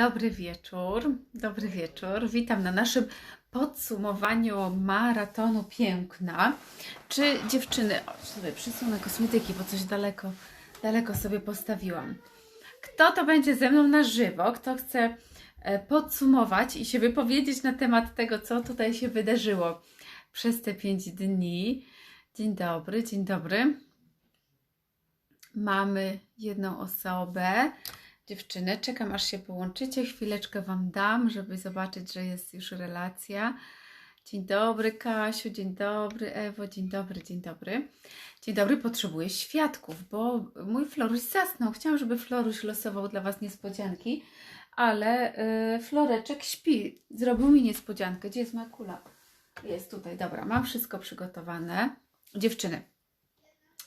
Dobry wieczór, dobry wieczór. Witam na naszym podsumowaniu maratonu piękna. Czy dziewczyny, o, sobie przysunę kosmetyki, bo coś daleko, daleko sobie postawiłam. Kto to będzie ze mną na żywo? Kto chce e, podsumować i się wypowiedzieć na temat tego, co tutaj się wydarzyło przez te pięć dni? Dzień dobry, dzień dobry. Mamy jedną osobę. Dziewczyny, czekam aż się połączycie. Chwileczkę Wam dam, żeby zobaczyć, że jest już relacja. Dzień dobry, Kasiu, dzień dobry, Ewo, dzień dobry, dzień dobry. Dzień dobry, potrzebuję świadków, bo mój Floruś zasnął. Chciałam, żeby Floruś losował dla Was niespodzianki, ale y, Floreczek śpi. Zrobił mi niespodziankę. Gdzie jest moja kula? Jest tutaj, dobra, mam wszystko przygotowane. Dziewczyny,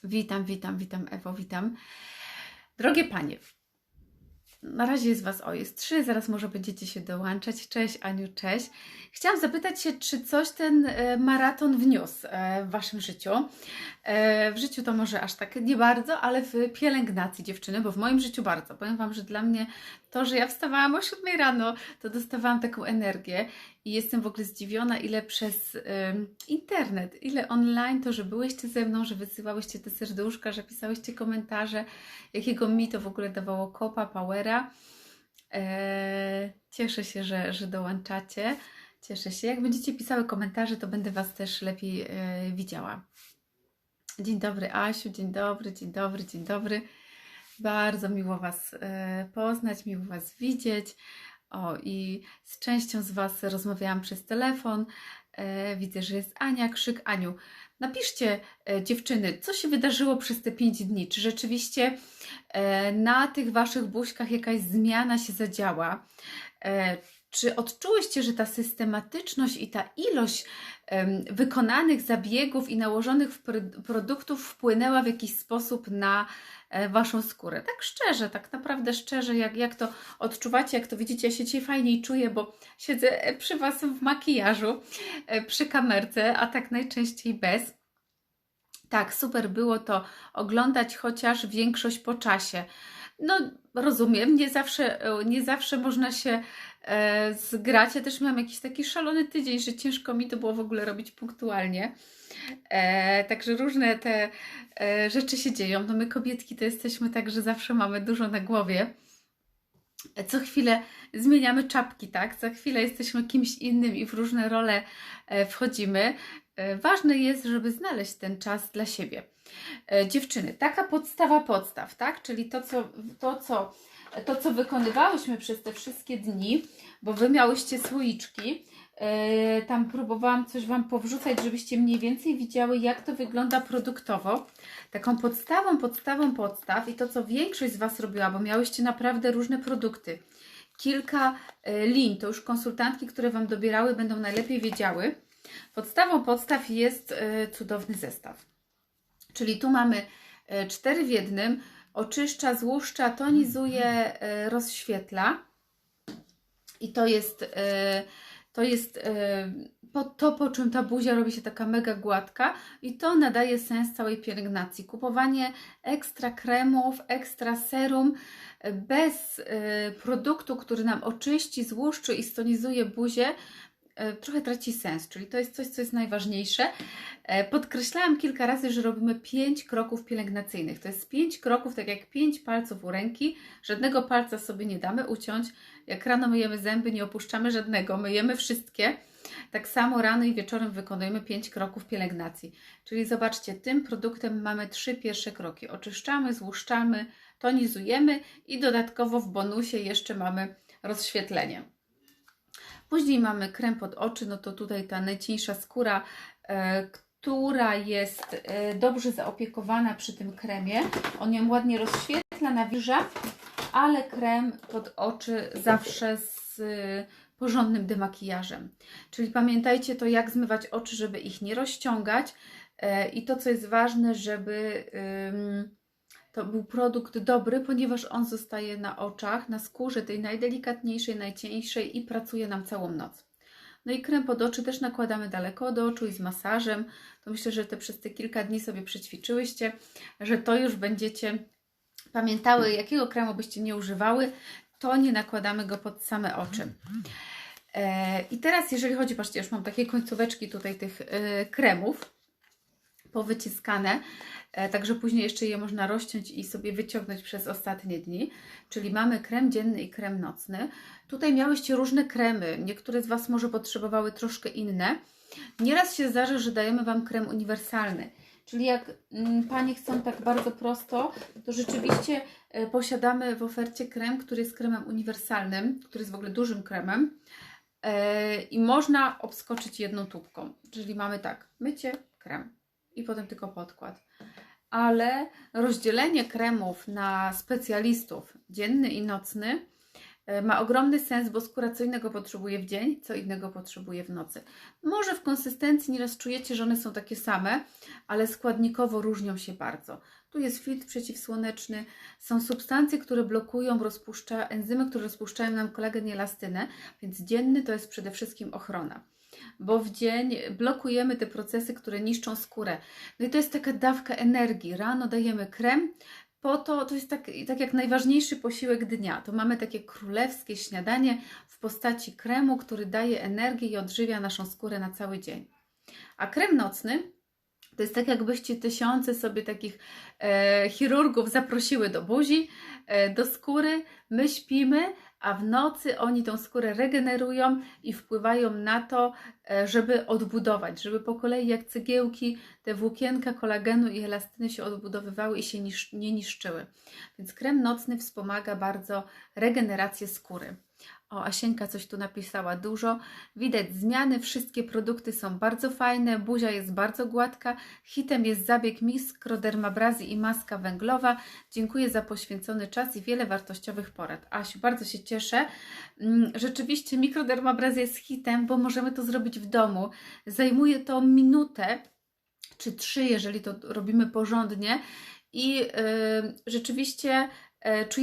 witam, witam, witam, Ewo, witam. Drogie Panie, na razie jest Was, o jest trzy, zaraz może będziecie się dołączać. Cześć Aniu, cześć. Chciałam zapytać się, czy coś ten e, maraton wniósł e, w Waszym życiu? E, w życiu to może aż tak nie bardzo, ale w pielęgnacji dziewczyny, bo w moim życiu bardzo. Powiem Wam, że dla mnie to, że ja wstawałam o 7 rano, to dostawałam taką energię i jestem w ogóle zdziwiona, ile przez ym, internet, ile online to, że byłyście ze mną, że wysyłałyście te serduszka, że pisałyście komentarze, jakiego mi to w ogóle dawało kopa, powera. Eee, cieszę się, że, że dołączacie. Cieszę się. Jak będziecie pisały komentarze, to będę Was też lepiej e, widziała. Dzień dobry, Asiu. Dzień dobry, dzień dobry, dzień dobry. Bardzo miło Was e, poznać, miło Was widzieć. O, i z częścią z Was rozmawiałam przez telefon. E, widzę, że jest Ania, krzyk Aniu. Napiszcie, e, dziewczyny, co się wydarzyło przez te 5 dni. Czy rzeczywiście e, na tych Waszych buźkach jakaś zmiana się zadziała? E, czy odczułyście, że ta systematyczność i ta ilość wykonanych zabiegów i nałożonych produktów wpłynęła w jakiś sposób na e, Waszą skórę? Tak szczerze, tak naprawdę szczerze, jak, jak to odczuwacie, jak to widzicie, ja się dzisiaj fajniej czuję, bo siedzę e, przy Was w makijażu, przy kamerce, a tak najczęściej bez. Tak, super było to oglądać, chociaż większość po czasie. No, rozumiem, nie zawsze, e, nie zawsze można się e, zgrać. Ja też miałam jakiś taki szalony tydzień, że ciężko mi to było w ogóle robić punktualnie. E, także różne te e, rzeczy się dzieją. No my kobietki to jesteśmy tak, że zawsze mamy dużo na głowie. Co chwilę zmieniamy czapki, tak? Za chwilę jesteśmy kimś innym i w różne role e, wchodzimy. E, Ważne jest, żeby znaleźć ten czas dla siebie. E, Dziewczyny, taka podstawa podstaw, tak? Czyli to, co, to, co, to, co wykonywałyśmy przez te wszystkie dni, bo wy miałyście słoiczki. e, Tam próbowałam coś Wam powrzucać, żebyście mniej więcej widziały, jak to wygląda produktowo. Taką podstawą, podstawą podstaw i to, co większość z Was robiła, bo miałyście naprawdę różne produkty. Kilka e, lin, to już konsultantki, które Wam dobierały, będą najlepiej wiedziały. Podstawą podstaw jest cudowny zestaw. Czyli tu mamy e, cztery w jednym. Oczyszcza, złuszcza, tonizuje, e, rozświetla. I to jest, e, to jest to, po czym ta buzia robi się taka mega gładka i to nadaje sens całej pielęgnacji. Kupowanie ekstra kremów, ekstra serum bez produktu, który nam oczyści, złuszczy i stonizuje buzię, trochę traci sens. Czyli to jest coś, co jest najważniejsze. E, Podkreślałam kilka razy, że robimy pięć kroków pielęgnacyjnych. To jest pięć kroków, tak jak pięć palców u ręki. Żadnego palca sobie nie damy uciąć. Jak rano myjemy zęby, nie opuszczamy żadnego, myjemy wszystkie. Tak samo rano i wieczorem wykonujemy pięć kroków pielęgnacji. Czyli zobaczcie, tym produktem mamy trzy pierwsze kroki. Oczyszczamy, złuszczamy, tonizujemy i dodatkowo w bonusie jeszcze mamy rozświetlenie. Później mamy krem pod oczy, no to tutaj ta najcieńsza skóra, e, która jest e, dobrze zaopiekowana przy tym kremie. On ją ładnie rozświetla, nawilża, ale krem pod oczy zawsze z e, porządnym demakijażem. Czyli pamiętajcie to, jak zmywać oczy, żeby ich nie rozciągać. I to, co jest ważne, żeby to był produkt dobry, ponieważ on zostaje na oczach, na skórze tej najdelikatniejszej, najcieńszej i pracuje nam całą noc. No i krem pod oczy też nakładamy daleko od oczu i z masażem. To myślę, że te przez te kilka dni sobie przećwiczyłyście, że to już będziecie pamiętały, jakiego kremu byście nie używały. to nie nakładamy go pod same oczy. E, I teraz, jeżeli chodzi, patrzcie, już mam takie końcóweczki tutaj tych e, kremów powyciskane, e, także później jeszcze je można rozciąć i sobie wyciągnąć przez ostatnie dni. Czyli mamy krem dzienny i krem nocny. Tutaj miałyście różne kremy, niektóre z Was może potrzebowały troszkę inne. Nieraz się zdarza, że dajemy Wam krem uniwersalny. Czyli jak mm, Panie chcą tak bardzo prosto, to rzeczywiście e, posiadamy w ofercie krem, który jest kremem uniwersalnym, który jest w ogóle dużym kremem e, i można obskoczyć jedną tubką. Czyli mamy tak, mycie, krem i potem tylko podkład. Ale rozdzielenie kremów na specjalistów dzienny i nocny e, ma ogromny sens, bo skóra co innego potrzebuje w dzień, co innego potrzebuje w nocy. Może w konsystencji nieraz czujecie, że one są takie same, ale składnikowo różnią się bardzo. Tu jest filtr przeciwsłoneczny, są substancje, które blokują, rozpuszcza, enzymy, które rozpuszczają nam kolagen i elastynę, więc dzienny to jest przede wszystkim ochrona. Bo w dzień blokujemy te procesy, które niszczą skórę. No i to jest taka dawka energii. Rano dajemy krem, po to, to jest tak, tak jak najważniejszy posiłek dnia. To mamy takie królewskie śniadanie w postaci kremu, który daje energię i odżywia naszą skórę na cały dzień. A krem nocny to jest tak, jakbyście tysiące sobie takich e, chirurgów zaprosiły do buzi, e, do skóry. My śpimy, a w nocy oni tą skórę regenerują i wpływają na to, e, żeby odbudować, żeby po kolei jak cegiełki te włókienka kolagenu i elastyny się odbudowywały i się nie niszczyły. Więc krem nocny wspomaga bardzo regenerację skóry. O, Asieńka coś tu napisała dużo. Widać zmiany, wszystkie produkty są bardzo fajne, buzia jest bardzo gładka. Hitem jest zabieg miskrodermabrazji i maska węglowa. Dziękuję za poświęcony czas i wiele wartościowych porad. Asiu, bardzo się cieszę. Mm, Rzeczywiście mikrodermabrazja jest hitem, bo możemy to zrobić w domu. Zajmuje to minutę czy trzy, jeżeli to robimy porządnie i yy, rzeczywiście yy, czujemy